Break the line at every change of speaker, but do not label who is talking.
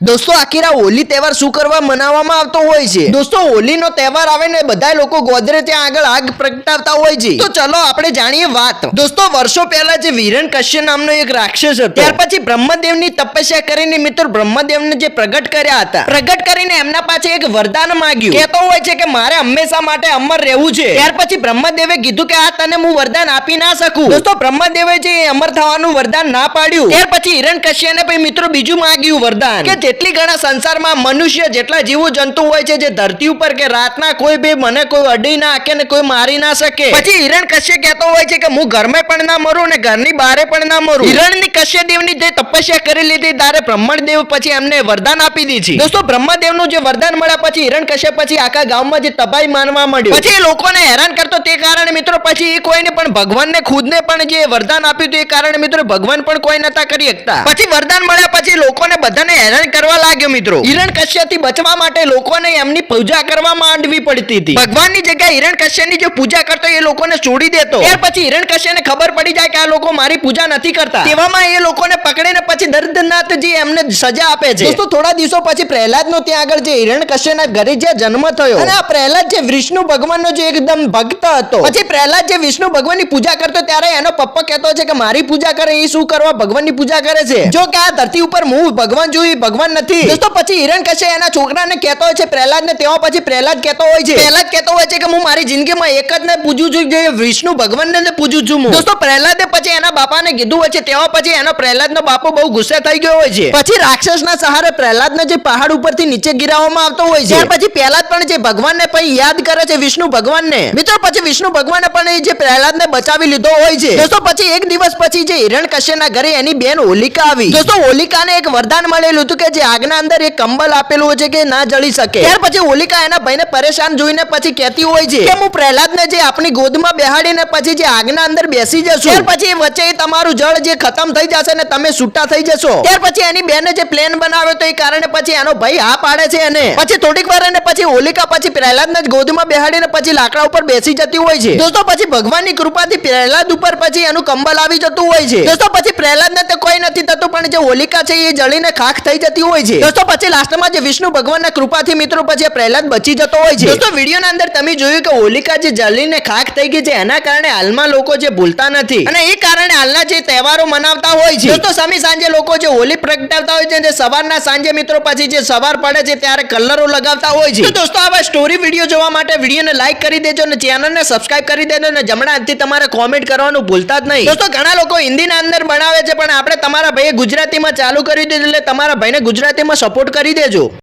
દોસ્તો આખીરા હોલી તહેવાર શું કરવા મનાવવામાં આવતો હોય છે? દોસ્તો, હોલીનો તહેવાર આવે ને બધા લોકો ગોદરે ત્યાં આગળ આગ પ્રગટાવતા હોય છે. તો ચલો, આપણે જાણીએ વાત. દોસ્તો, વર્ષો પહેલા જે વીરન કશ્ય નામનો એક રાક્ષસ હતો, ત્યાર પછી બ્રહ્મદેવની તપસ્યા કરીને મિત્રો બ્રહ્મદેવને જે પ્રગટ કર્યા હતા, પ્રગટ કરીને એમના પાસે એક વરદાન માંગ્યું. કહેતો હોય છે કે, મારે હંમેશા માટે અમર રહેવું છે. ત્યાર પછી બ્રહ્મદેવે કીધું કે, આ તને હું વરદાન આપી ના શકું. દોસ્તો, બ્રહ્મદેવે જે અમર થવાનું વરદાન ના પાડ્યું. ત્યાર પછી હિરણ કશ્યને પછી મિત્રો બીજું માંગ્યું વરદાન, કે જેટલી ઘણા સંસારમાં મનુષ્ય જેટલા જીવ જંતુ હોય છે જે ધરતી ઉપર કે રાતના કોઈ બી મને કોઈ અડી ના કે ને કોઈ મારી ના શકે. પછી હિરણ કશ્ય કહેતો હોય છે કે હું ઘરમાં પણ ના મરું ને ઘરની બહારે પણ ના મરું. હિરણની કશ્ય દેવની જે તપસ્યા કરી લીધી તારે બ્રહ્મણ દેવ પછી એમને વરદાન આપી દીધી દોસ્તો બ્રહ્મદેવનું જે વરદાન મળ્યા પછી હિરણ કશ્ય પછી આખા ગામમાં જે તબાઈ માનવા મળ્યું પછી એ લોકોને હેરાન કરતો તે કારણે મિત્રો પછી એ કોઈને પણ ભગવાનને ખુદને પણ જે વરદાન આપ્યું હતું એ કારણે મિત્રો ભગવાન પણ કોઈ નતા કરી શકતા. પછી વરદાન મળ્યા પછી લોકોને બધાને હેરાન કરવા લાગ્યો મિત્રો. હિરણ કશ્યપથી બચવા માટે લોકોને એમની પૂજા કરવા માંડવી પડતી હતી. ભગવાનની જગ્યાએ હિરણ કશ્યપની જે પૂજા કરતો એ લોકોને છોડી દેતો. ત્યાર પછી હિરણ કશ્યપને ખબર પડી જાય કે આ લોકો મારી પૂજા નથી કરતા. તેવામાં એ લોકોને પકડીને પછી દર્દનાથ જે એમને સજા આપે છે. દોસ્તો થોડા દિવસો પછી પ્રહલાદનો ત્યાં આગળ જે હિરણ કશ્યપના ઘરે જે જન્મ થયો. અને આ પ્રહલાદ જે વિષ્ણુ ભગવાનનો જે એકદમ ભક્ત હતો. પછી પ્રહલાદ જે વિષ્ણુ ભગવાનની પૂજા કરતો ત્યારે એનો પપ્પા કહેતો છે કે મારી પૂજા કરે એ શું કરવા ભગવાનની પૂજા કરે છે? જો કે આ ધરતી ઉપર હું ભગવાન જોઈ ભગવાન નથી. દોસ્તો પછી હિરણ કશે એના છોકરાને કહેતો હોય છે પ્રહલાદને તેમાં પછી પ્રહલાદ કહેતો હોય છે. પ્રહલાદ કહેતો હોય છે કે હું મારી જિંદગીમાં એક જ ને પૂજું છું જે વિષ્ણુ ભગવાનને ને પૂજું છું હું. દોસ્તો પ્રહલાદે પછી એના બાપાને કીધું હોય છે તેમાં પછી એનો પ્રહલાદનો બાપો બહુ ગુસ્સે થઈ ગયો હોય છે. પછી રાક્ષસના સહારે પ્રહલાદને જે પહાડ ઉપરથી નીચે ગિરાવવામાં આવતો હોય છે. પછી પ્રહલાદ પણ જે ભગવાનને પછી યાદ કરે છે વિષ્ણુ ભગવાનને. મિત્રો પછી વિષ્ણુ ભગવાને પણ એ જે પ્રહલાદને બચાવી લીધો હોય છે. દોસ્તો પછી એક દિવસ પછી જે હિરણ કશ્યના ઘરે એની બેન હોલિકા આવી. દોસ્તો હોલિકાને એક વરદાન મળેલું હતું કે જે આગના અંદર એક કંબલ આપેલું હોય છે કે ના જળી શકે. ત્યાર પછી હોલિકા એના ભાઈને પરેશાન જોઈને પછી કહેતી હોય છે કે હું પ્રહલાદને જે આપણી ગોદમાં બેહાડીને પછી જે આગના અંદર બેસી જશો. ત્યાર પછી વચ્ચે તમારું જળ જે ખતમ થઈ જશે ને તમે છૂટા થઈ જશો. ત્યાર પછી એની બેને જે પ્લેન બનાવ્યો તો એ કારણે પછી એનો ભાઈ હા પાડે છે અને પછી થોડીક વાર એને પછી હોલિકા પછી પ્રહલાદને જ ગોદમાં બેહાડીને પછી લાકડા ઉપર બેસી જતી હોય છે. દોસ્તો, પછી ભગવાનની કૃપાથી પ્રહલાદ ઉપર પછી એનું કંબલ આવી જતું હોય છે. દોસ્તો, પછી પ્રહલાદને તો કોઈ નથી થતું, પણ જે હોલિકા છે એ જળીને ખાખ થઈ જતી હોય છે. દોસ્તો પછી લાસ્ટમાં જે વિષ્ણુ ભગવાનના કૃપાથી મિત્રો પછી પ્રહલાદ બચી જતો હોય છે. દોસ્તો વિડીયોના અંદર તમે જોયું કે હોલિકા જે જલીને ખાક થઈ ગઈ છે એના કારણે હાલમાં લોકો જે ભૂલતા નથી. અને એ કારણે હાલના જે તહેવારો મનાવતા હોય છે. દોસ્તો સમી સાંજે લોકો જે હોલી પ્રગટાવતા હોય છે જે સવારના સાંજે મિત્રો પછી જે સવાર પડે છે ત્યારે કલરો લગાવતા હોય છે. તો દોસ્તો આવા સ્ટોરી વીડિયો જોવા માટે વિડીયોને લાઈક કરી દેજો અને ચેનલને સબસ્ક્રાઇબ કરી દેજો અને જમણા હાથથી તમારે કોમેન્ટ કરવાનું ભૂલતા જ નહીં. દોસ્તો ઘણા લોકો હિન્દીના અંદર બનાવે છે પણ આપણે તમારા ભાઈએ ગુજરાતીમાં ચાલુ કરી દીધું એટલે તમારા ભાઈને ગુજરાતીમાં સપોર્ટ કરી દેજો.